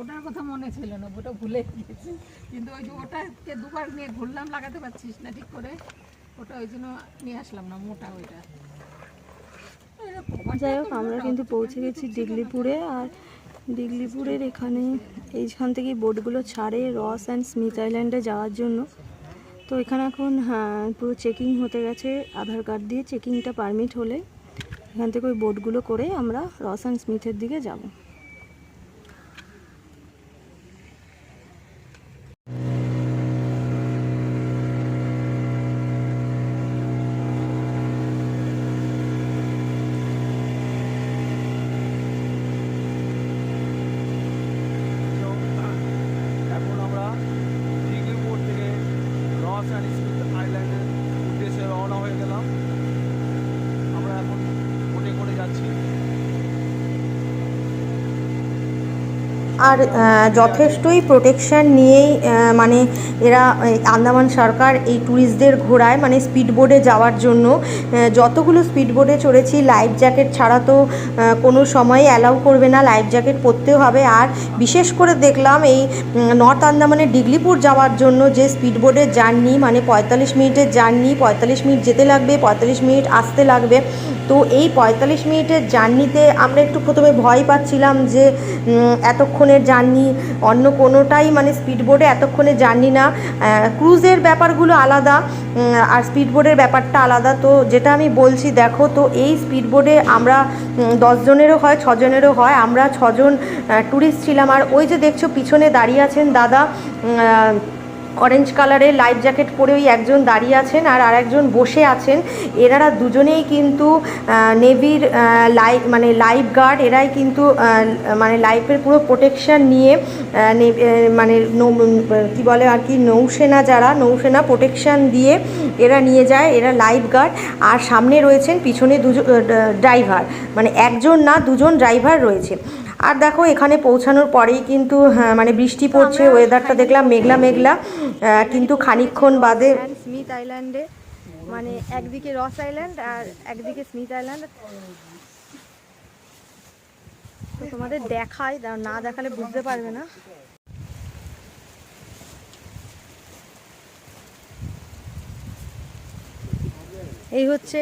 ওটার কথা মনে ছিল না, ওটা ভুলে গিয়েছি। কিন্তু ওই যে ওটাকে দুবার নিয়ে ঘুরলাম, লাগাতে পারছিস না ঠিক করে। ওটা ওই জন্য নিয়ে আসলাম না, মোটা ওইটা। যাই হোক, আমরা কিন্তু পৌঁছে গেছি ডিগলিপুরে, আর ডিগলিপুরের এখানে এইখান থেকে বোটগুলো ছাড়ে রস অ্যান্ড স্মিথ আইল্যান্ডে যাওয়ার জন্য। তো এখানে এখন হ্যাঁ পুরো চেকিং হতে গেছে, আধার কার্ড দিয়ে চেকিংটা পারমিট হলে এখান থেকে ওই বোটগুলো করে আমরা রস অ্যান্ড স্মিথের দিকে যাব এখন আমরা দিঘলি পোর্ট থেকে রস অ্যান্ড স্মিথ আইল্যান্ডের উদ্দেশ্যে রওনা হয়ে গেলাম আমরা এখন বোটে করে যাচ্ছি আর যথেষ্টই প্রোটেকশন নিয়েই মানে এরা আন্দামান সরকার এই ট্যুরিস্টদের ঘোরায় মানে স্পিড বোটে যাওয়ার জন্য যতগুলো স্পিড বোটে চড়েছি লাইফ জ্যাকেট ছাড়া তো কোনো সময় অ্যালাউ করবে না লাইফ জ্যাকেট পরতেও হবে। আর বিশেষ করে দেখলাম এই নর্থ আন্দামানের ডিগলিপুর যাওয়ার জন্য যে স্পিড বোটের জার্নি মানে পঁয়তাল্লিশ মিনিটের জার্নি পঁয়তাল্লিশ মিনিট যেতে লাগবে, পঁয়তাল্লিশ মিনিট আসতে লাগবে তো এই পঁয়তাল্লিশ মিনিটের জার্নিতে আমরা একটু প্রথমে ভয় পাচ্ছিলাম যে এতক্ষণের জার্নি অন্য কোনোটাই মানে স্পিড বোটে এতক্ষণের জার্নি না। ক্রুজের ব্যাপারগুলো আলাদা আর স্পিড বোটের ব্যাপারটা আলাদা। তো যেটা আমি বলছি, দেখো তো এই স্পিড বোটে আমরা দশজনেরও হয় ছজনেরও হয়, আমরা ছজন ট্যুরিস্ট ছিলাম। আর ওই যে দেখছ পিছনে দাঁড়িয়ে আছেন দাদা অরেঞ্জ কালারের লাইফ জ্যাকেট পরে ওই একজন দাঁড়িয়ে আছেন আর আরেকজন বসে আছেন। এনারা দুজনেই কিন্তু নেভির লাইফ মানে লাইফ গার্ড এরাই কিন্তু মানে লাইফের পুরো প্রোটেকশন নিয়ে মানে কি বলে আর কি, নৌসেনা যারা, নৌসেনা প্রোটেকশন দিয়ে এরা নিয়ে যায়, এরা লাইফ গার্ড আর সামনে রয়েছেন পিছনে দুজন ড্রাইভার। মানে একজন না, দুজন ড্রাইভার রয়েছে। আর দেখো এখানে পৌঁছানোর পরেই কিন্তু হ্যাঁ, মানে বৃষ্টি পড়ছে ওয়েদারটা দেখলাম মেঘলা মেঘলা কিন্তু খানিকক্ষণ বাদে স্মিথ আইল্যান্ডে মানে একদিকে রস আইল্যান্ড আর একদিকে স্মিথ আইল্যান্ড তো তোমাদের দেখাই না দেখালে বুঝতে পারবে না। এই হচ্ছে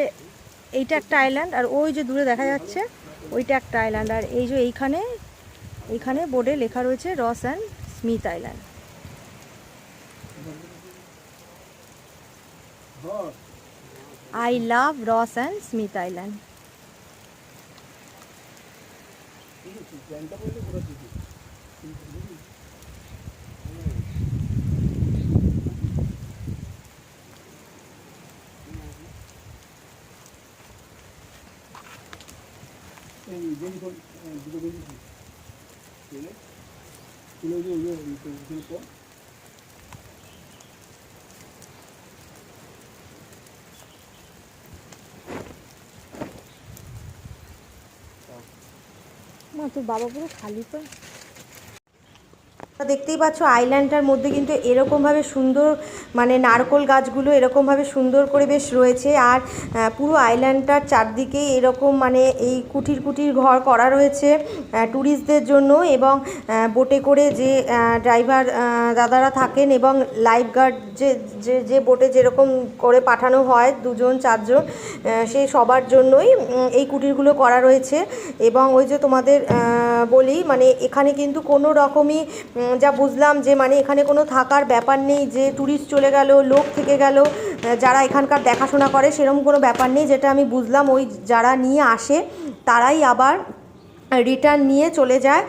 এইটা একটা আইল্যান্ড আর ওই যে দূরে দেখা যাচ্ছে ওইটা একটা আইল্যান্ড আর এই যে এইখানে এইখানে বোর্ডে লেখা রয়েছে Ross and Smith island I love Ross and Smith island মা তোর বাবা পুরো খালি তো দেখতেই পাচ্ছ আইল্যান্ডটার মধ্যে কিন্তু এরকমভাবে সুন্দর মানে নারকোল গাছগুলো এরকমভাবে সুন্দর করে বেশ রয়েছে। আর পুরো আইল্যান্ডটার চারদিকেই এরকম মানে এই কুটির কুটির ঘর করা রয়েছে ট্যুরিস্টদের জন্য। এবং বোটে করে যে ড্রাইভার দাদারা থাকেন এবং লাইফ গার্ড যে যে যে বোটে যেরকম করে পাঠানো হয় দুজন, চারজন সেই সবার জন্যই এই কুটিরগুলো করা রয়েছে। এবং ওই যে তোমাদের বলি মানে এখানে কিন্তু কোনো রকমই যা বুঝলাম যে মানে এখানে কোনো থাকার ব্যাপার নেই, যে ট্যুরিস্ট চলে গেল, লোক থেকে গেল যারা এখানকার দেখাশোনা করে সেরকম কোনো ব্যাপার নেই, যেটা আমি বুঝলাম। ওই যারা নিয়ে আসে, তারাই আবার রিটার্ন নিয়ে চলে যায়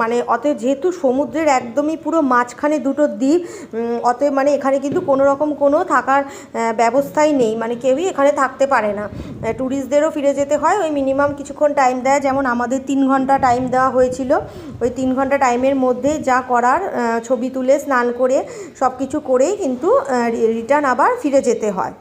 মানে অতএব যেহেতু সমুদ্রের একদমই পুরো মাঝখানে দুটো দ্বীপ অতএব মানে এখানে কিন্তু কোনো রকম কোনো থাকার ব্যবস্থাই নেই মানে কেউই এখানে থাকতে পারে না। ট্যুরিস্টদেরও ফিরে যেতে হয়, ওই মিনিমাম কিছুক্ষণ টাইম দেয়, যেমন আমাদের তিন ঘণ্টা টাইম দেওয়া হয়েছিল। ওই তিন ঘণ্টা টাইমের মধ্যে যা করার ছবি তুলে, স্নান করে সব কিছু করেই কিন্তু রিটার্ন আবার ফিরে যেতে হয়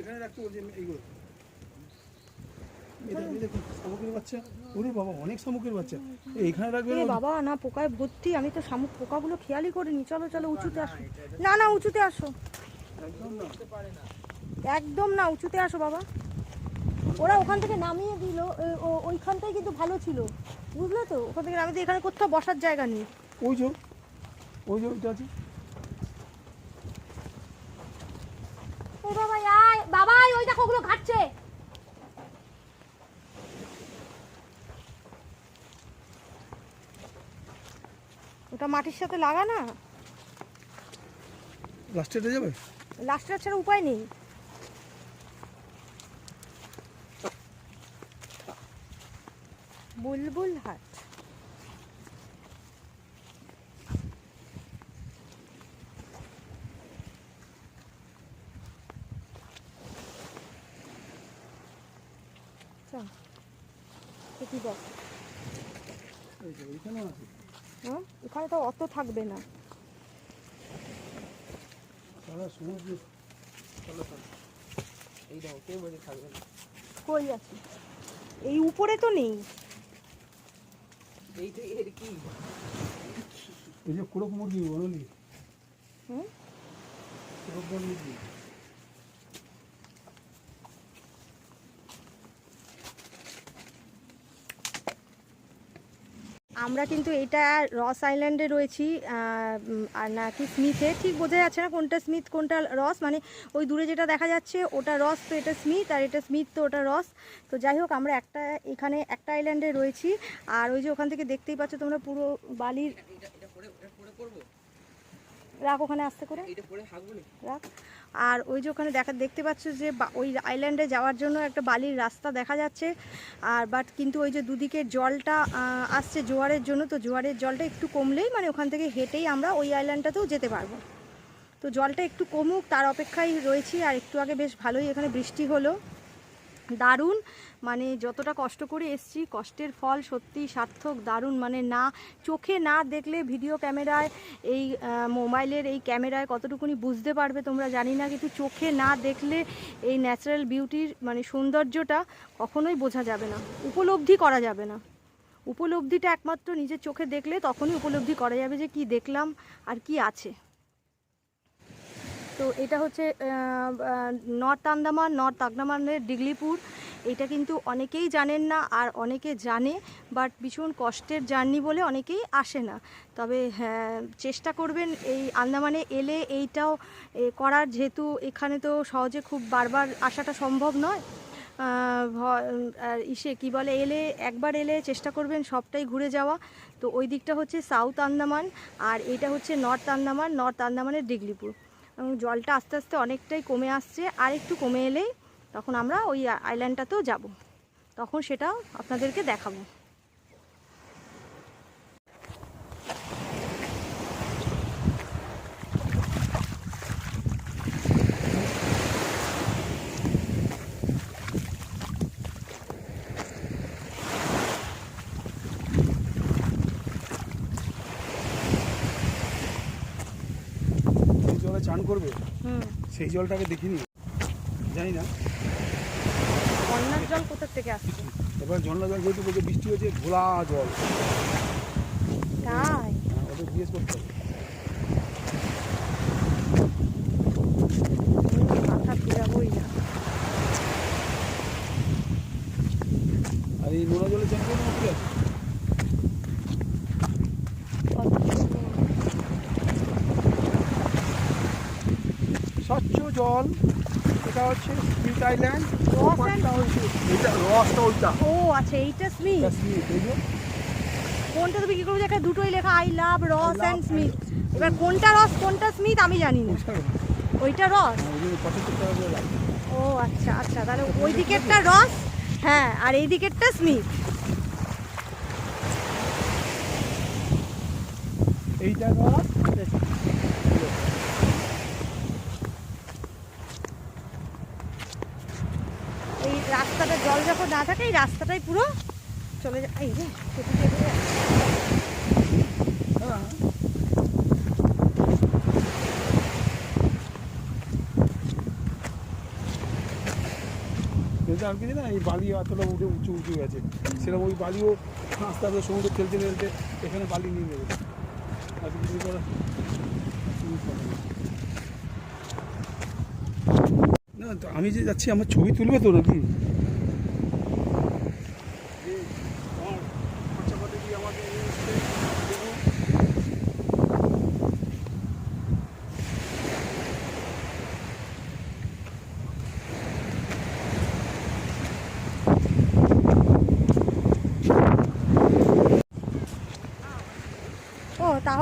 এখানে রাখতে বলছি এইগুলো শামুকের বাচ্চা ওরে বাবা অনেক শামুকের বাচ্চা। এইখানে রাখবে বাবা না পোকায় ভর্তি। আমি তো শামুক পোকাগুলো খেয়ালই করিনি। চলো চলো উঁচুতে আসো। না না উঁচুতে আসো। একদম না উঁচুতে আসো বাবা। ওরা ওখান থেকে নামিয়ে দিল। ও- ওইখানটাই কিন্তু ভালো ছিল। বুঝলে তো? ওখান থেকে নামিয়ে এখানে কোথাও বসার জায়গা নেই। ওই যে ওই যে ওইটা আছে। বাবা আয়। বাবা ওই দেখো ওগুলো ঘাটছে। ওটা মাটির সাথে লাগা না লাস্টে এটা যাবে লাস্টটা ছাড়া উপায় নেই। বুলবুল হাট। চল দেখি এই যে ওইখানে আছে। এখানে তো অত থাকবে না। কই আছে? এই উপরে তো নেই। এই যে কুড়ো মুরগি বলনি হুম? কুড়ো মুরগি। আমরা কিন্তু এটা রস আইল্যান্ডে রয়েছি আর নাকি স্মিথে। ঠিক বোঝা যাচ্ছে না কোনটা স্মিথ কোনটা রস। মানে ওই দূরে যেটা দেখা যাচ্ছে ওটা রস তো এটা স্মিথ আর এটা স্মিথ তো ওটা রস। তো যাই হোক আমরা একটা এখানে একটা আইল্যান্ডে রয়েছি। আর ওই যে ওখান থেকে দেখতেই পাচ্ছ তোমরা পুরো বালির রাখ ওখানে আসতে করে। রাখ। আর ওই যে ওখানে দেখা, দেখতে পাচ্ছ যে ওই আইল্যান্ডে যাওয়ার জন্য একটা বালির রাস্তা দেখা যাচ্ছে। আর বাট কিন্তু ওই যে দুদিকে জলটা আসছে জোয়ারের জন্য, তো জোয়ারের জলটা একটু কমলেই মানে ওখান থেকে হেঁটেই আমরা ওই আইল্যান্ডটাতেও যেতে পারব। তো জলটা একটু কমুক, তার অপেক্ষায় রয়েছি, আর একটু আগে বেশ ভালোই এখানে বৃষ্টি হলো। দারুণ মানে যতটা কষ্ট করে এসছি, কষ্টের ফল সত্যি সার্থক, দারুণ মানে না, চোখে না দেখলে ভিডিও ক্যামেরায় এই মোবাইলের এই ক্যামেরায় কতটুকুনি বুঝতে পারবে তোমরা জানি না, কিন্তু চোখে না দেখলে এই ন্যাচারাল বিউটির মানে সৌন্দর্যটা কখনোই বোঝা যাবে না, উপলব্ধি করা যাবে না। উপলব্ধিটা একমাত্র নিজের চোখে দেখলে তখনই উপলব্ধি করা যাবে যে কি দেখলাম আর কি আছে। তো এটা হচ্ছে নর্থ আন্দামান, নর্থ আন্দামানের ডিগলিপুর। এটা কিন্তু অনেকেই জানেন না আর অনেকে জানে, বাট ভীষণ কষ্টের জার্নি বলে অনেকেই আসে না। তবে হ্যাঁ চেষ্টা করবেন এই আন্দামানে এলে এইটাও করার। যেহেতু এখানে তো সহজে খুব বারবার আসাটা সম্ভব নয়। ইসে কি বলে, এলে একবার এলে চেষ্টা করবেন সবটাই ঘুরে যাওয়া। তো ওই দিকটা হচ্ছে সাউথ আন্দামান, আর এটা হচ্ছে নর্থ আন্দামান, নর্থ আন্দামানের ডিগলিপুর। এবং জলটা আস্তে আস্তে অনেকটাই কমে আসছে, আর একটু কমে এলেই তখন আমরা ওই আইল্যান্ডটাতেও যাব। তখন সেটাও আপনাদেরকে দেখাবো। করবে? হুম। সেই জলটাকে দেখিনি। জানি না। বন্যার জল থেকে আসছে? এবার ঝর্ণা জল যেহেতু বলছে বৃষ্টি হয়েছে ঘোলা জল। তাই? হ্যাঁ, ওদের জিজ্ঞেস করতে হবে। আর এই নোনা জলে চান করবে কি আছে স্বচ্ছ জল এটা হচ্ছে স্মিথ আইল্যান্ড এটা রসটা ওইটা। ও আচ্ছা এইটা স্মিথ স্মিথ এই যে। কোনটা তুমি কি করব? যে দুটোই লেখা I love Ross and Smith এবার কোনটা রস কোনটা স্মিথ আমি জানি না। ওইটা ওইটা রস ও আচ্ছা আচ্ছা তাহলে ওই দিকেরটা রস হ্যাঁ আর এই দিকেরটা স্মিথ এইটা রস এই রাস্তাটা জল যখন না থাকে এই রাস্তাটাই পুরো চলে যায়। এই কিন্তু আর না, এই উঠে উঁচু উঁচু গেছে। সেরকম ওই বালিও আস্তে আস্তে সমুদ্রে খেলতে এখানে বালি নিয়ে। তো আমি যে যাচ্ছি, আমার ছবি তুলবে তো নাকি?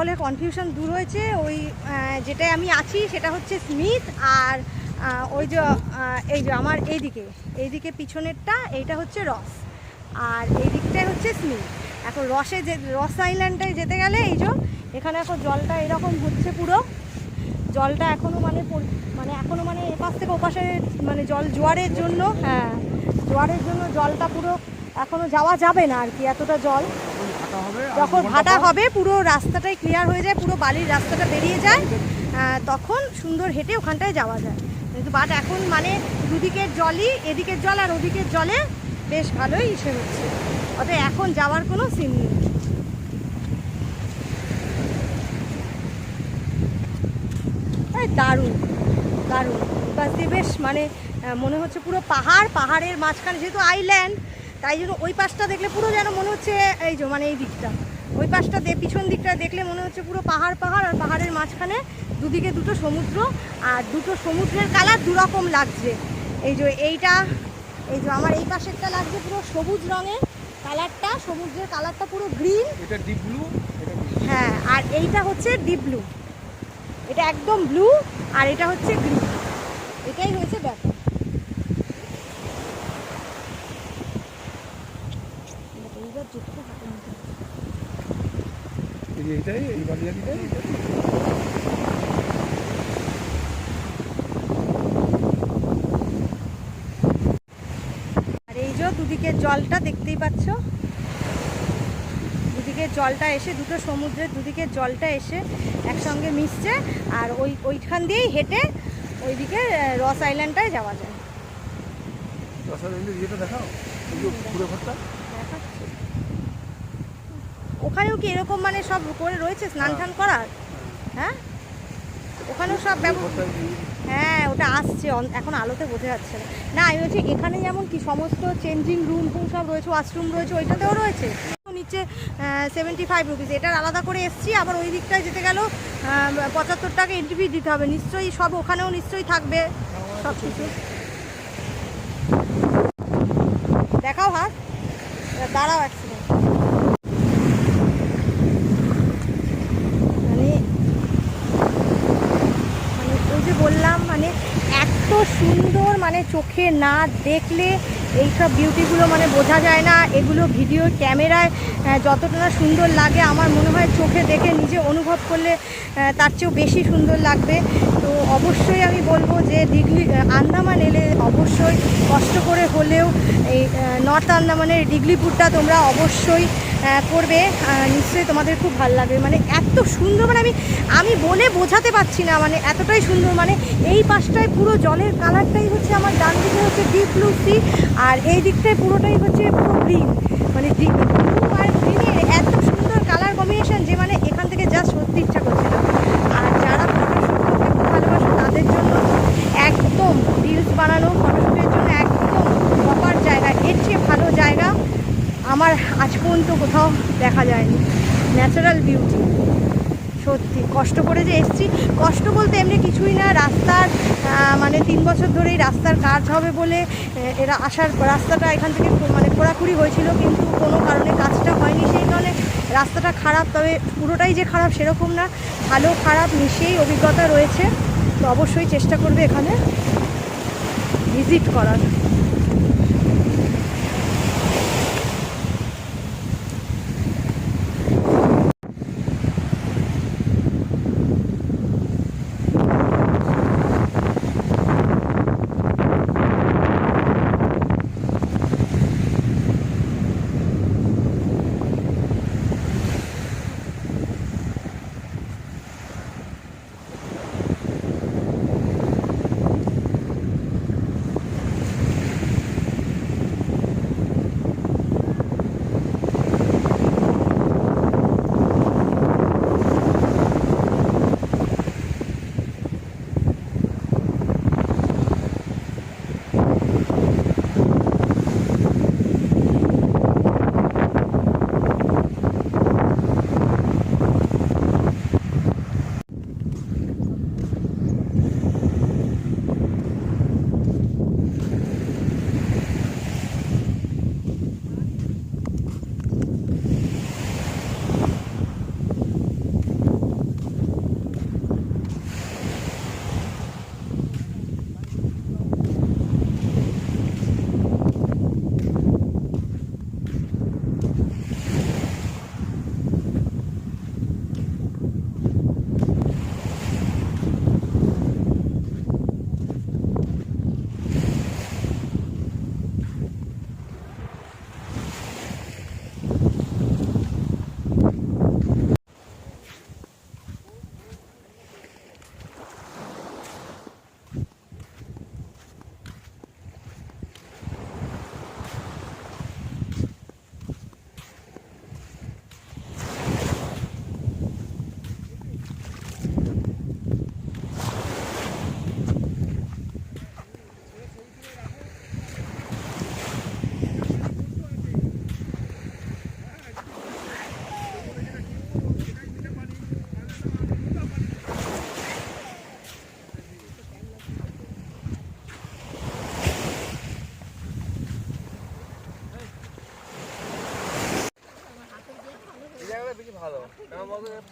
তাহলে কনফিউশন দূর হয়েছে। ওই যেটায় আমি আছি সেটা হচ্ছে স্মিথ আর ওই যে এই যে আমার এইদিকে এইদিকে পিছনেরটা, এইটা হচ্ছে রস আর এই দিকটাই হচ্ছে স্মিথ এখন রসে যে রস আইল্যান্ডটায় যেতে গেলে এই যে, এখানে এখন জলটা এরকম হচ্ছে পুরো। জলটা এখনও মানে মানে এখনও মানে এপাশ থেকে ওপাশে মানে জল জোয়ারের জন্য হ্যাঁ জোয়ারের জন্য জলটা পুরো এখনও যাওয়া যাবে না আর কি, এতটা জল। যখন ভাটা হবে, পুরো রাস্তাটাই ক্লিয়ার হয়ে যায়, পুরো বালির রাস্তাটা বেরিয়ে যায়। তখন সুন্দর হেঁটে ওখানটায় যাওয়া যায়। কিন্তু বাট এখন মানে দুদিকের জলই, এদিকের জল আর ওদিকের জলে বেশ ভালোই ইসে হচ্ছে। অতএব এখন যাওয়ার কোনো সিন নেই। দারুণ দারুণ। বাস দিয়ে বেশ মানে মনে হচ্ছে পুরো পাহাড়, পাহাড়ের মাঝখানে যেহেতু আইল্যান্ড তাই জন্য ওই পাশটা দেখলে পুরো যেন মনে হচ্ছে এই যে মানে এই দিকটা। ওই পাশটা দে পিছন দিকটা দেখলে মনে হচ্ছে পুরো পাহাড় পাহাড় আর পাহাড়ের মাঝখানে দুদিকে দুটো সমুদ্র আর দুটো সমুদ্রের কালার দুরকম লাগছে। এই যে এইটা এই যে আমার এই পাশেরটা লাগছে পুরো সবুজ রঙের কালারটা সমুদ্রের কালারটা পুরো গ্রিন। এটা ডিপ ব্লু? হ্যাঁ আর এইটা হচ্ছে ডিপ ব্লু। এটা একদম ব্লু আর এটা হচ্ছে গ্রিন। এটাই হয়েছে ব্যাপার এইবার জুতোটা হাতে নিতে হবে। এই যে এইটাই এই বালিয়ালিটাই আর এই যে দুদিকের জলটা দেখতেই পাচ্ছ। দুদিকে জলটা এসে, দুটো সমুদ্রের দুদিকে জলটা এসে একসঙ্গে মিশছে আর ওই, ওইখান দিয়েই হেঁটে ওইদিকে রস আইল্যান্ডটায় যাওয়া যায়। দশার ইয়েটা দেখাও? পুরো ঘরটা। ওখানেও কি এরকম মানে সব করে রয়েছে স্নান টান করার? হ্যাঁ? ওখানেও সব ব্যবস্থা হ্যাঁ ওটা আসছে এখন আলোতে বোঝা যাচ্ছে না। না আমি বলছি এখানে যেমন কি সমস্ত চেঞ্জিং রুম ফুম সব রয়েছে ওয়াশরুম রয়েছে ওইটাতেও রয়েছে। নিচে সেভেন্টি ফাইভ রুপিস এটার আলাদা করে এসছি আবার ওই দিকটায় যেতে গেলেও পঁচাত্তর টাকা এন্ট্রি ফি দিতে হবে। নিশ্চয়ই সব ওখানেও নিশ্চয়ই থাকবে সব কিছু। দেখাও হাত। দাঁড়াও অ্যাক্সিডেন্ট মানে মানে ওই যে বললাম মানে এত সুন্দর মানে চোখে না দেখলে এইসব বিউটিগুলো মানে বোঝা যায় না। এগুলো ভিডিও ক্যামেরায় যতটা না সুন্দর লাগে আমার মনে হয় চোখে দেখে নিজে অনুভব করলে তার চেয়েও বেশি সুন্দর লাগবে। তো অবশ্যই আমি বলব যে ডিগলি আন্দামান এলে অবশ্যই কষ্ট করে হলেও এই নর্থ আন্দামানের ডিগলিপুরটা তোমরা অবশ্যই করবে নিশ্চয়ই তোমাদের খুব ভালো লাগবে। মানে এত সুন্দর মানে আমি আমি বলে বোঝাতে পারছি না মানে এতটাই সুন্দর। মানে এই পাশটায় পুরো জলের কালারটাই হচ্ছে আমার ডান দিকে হচ্ছে ডিপ ব্লু সি আর এই দিকটায় পুরোটাই হচ্ছে পুরো গ্রিন মানে ব্লু আর গ্রিনের এত সুন্দর কালার কম্বিনেশন যে মানে এখান থেকে যা সত্যি ইচ্ছা করছিল আর যারা ফটোশ্যুট করতে খুব ভালোবাসে তাদের জন্য একদম রিলস বানানো ফটোশ্যুটের জন্য একদম প্রপার জায়গা এর চেয়ে ভালো জায়গা আমার আজ পর্যন্ত কোথাও দেখা যায়নি। ন্যাচারাল বিউটি সত্যি, কষ্ট করে যে এসছি, কষ্ট বলতে এমনি কিছুই না। রাস্তার মানে তিন বছর ধরেই রাস্তার কাজ হবে বলে এরা আসার রাস্তাটা এখান থেকে মানে খোঁড়াখুড়ি হয়েছিল, কিন্তু কোনো কারণে কাজটা হয়নি। সেই কারণে রাস্তাটা খারাপ, তবে পুরোটাই যে খারাপ সেরকম না। ভালো, খারাপ মিশিয়েই অভিজ্ঞতা রয়েছে। তো অবশ্যই চেষ্টা করবে এখানে ভিজিট করার।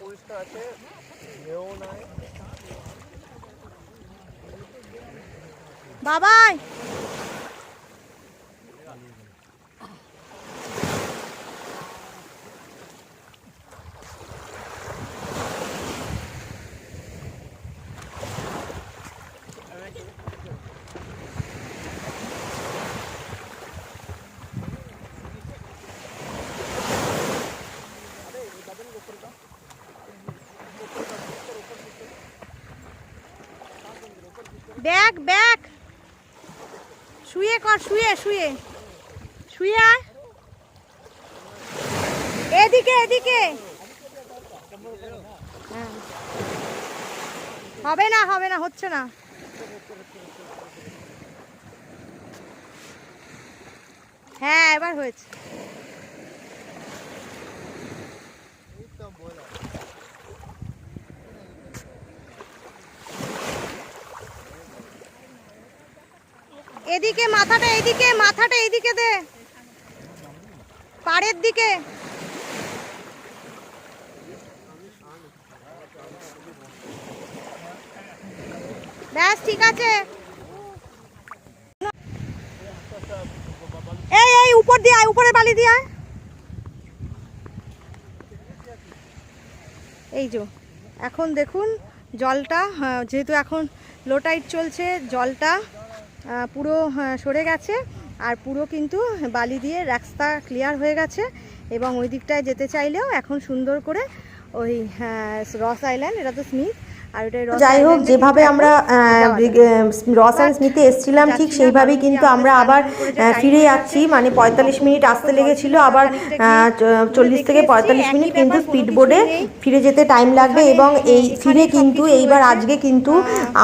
পরিষ্কার আছে ঢেউ নাই। বাবাই! Bag bag. শুয়ে কর, শুয়ে শুয়ে। শুয়ে আয়। এদিকে এদিকে। হ্যাঁ। হবে না হবে না, হচ্ছে না। হ্যাঁ এবার হয়েছে। এদিকে মাথাটা এদিকে মাথাটা এদিকে দে। পাড়ের দিকে। ব্যাস ঠিক আছে। এই এই উপর দিয়ে আয় উপরে বালি দিয়ে আয়। এই যে এখন দেখুন জলটা আহ, যেহেতু এখন লো টাইট চলছে জলটা পুরো সরে গেছে আর পুরো কিন্তু বালি দিয়ে রাস্তা ক্লিয়ার হয়ে গেছে এবং ওই দিকটায় যেতে চাইলেও এখন সুন্দর করে ওই রস আইল্যান্ড এটা তো স্মিথ আর যাই হোক যেভাবে আমরা রস অ্যান্ড স্মিথে এসেছিলাম ঠিক সেইভাবেই কিন্তু আমরা আবার ফিরে যাচ্ছি মানে পঁয়তাল্লিশ মিনিট আসতে লেগেছিল আবার চল্লিশ থেকে পঁয়তাল্লিশ মিনিট কিন্তু স্পিড বোর্ডে ফিরে যেতে টাইম লাগবে এবং এই ফিরে কিন্তু এইবার আজকে কিন্তু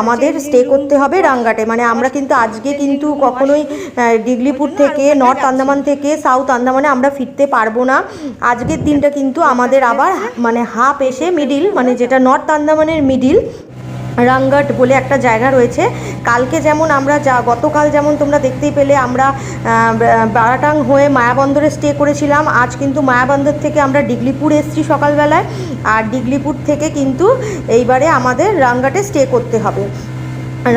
আমাদের স্টে করতে হবে রাঙ্গাটে। মানে আমরা কিন্তু আজকে কিন্তু কখনোই ডিগলিপুর থেকে নর্থ আন্দামান থেকে সাউথ আন্দামানে আমরা ফিরতে পারব না। আজকের দিনটা কিন্তু আমাদের আবার মানে হাফ এসে মিডিল মানে যেটা নর্থ আন্দামানের মিডিল রাঙ্গাট বলে একটা জায়গা রয়েছে। কালকে যেমন আমরা যা, গতকাল যেমন তোমরা দেখতেই পেলে, আমরা বারাটাং হয়ে মায়াবন্দরে স্টে করেছিলাম। আজ কিন্তু মায়াবন্দর থেকে আমরা ডিগলিপুর এসছি সকালবেলায়। আর ডিগলিপুর থেকে কিন্তু এইবারে আমাদের রাঙ্গাটে স্টে করতে হবে।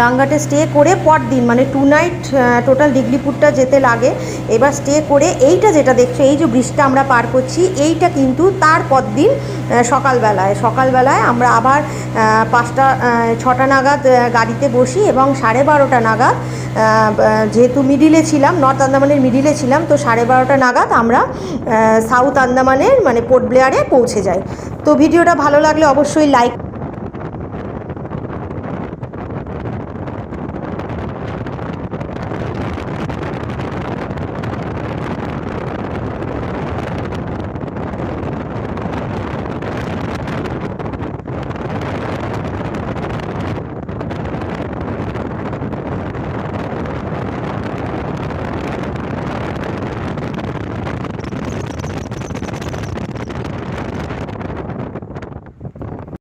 রাঙ্গাটে স্টে করে পর দিন মানে টু নাইট টোটাল ডিগলিপুরটা যেতে লাগে। এবার স্টে করে এইটা যেটা দেখছ, এই যে ব্রিজটা আমরা পার করছি, এইটা কিন্তু তার পর দিন সকালবেলায়। সকালবেলায় আমরা আবার পাঁচটা ছটা নাগাদ গাড়িতে বসি এবং সাড়ে বারোটা নাগাদ যেহেতু মিডিলে ছিলাম নর্থ আন্দামানের মিডিলে ছিলাম, তো সাড়ে বারোটা নাগাদ আমরা সাউথ আন্দামানের মানে পোর্ট ব্লেয়ারে পৌঁছে যাই। তো ভিডিওটা ভালো লাগলে অবশ্যই লাইক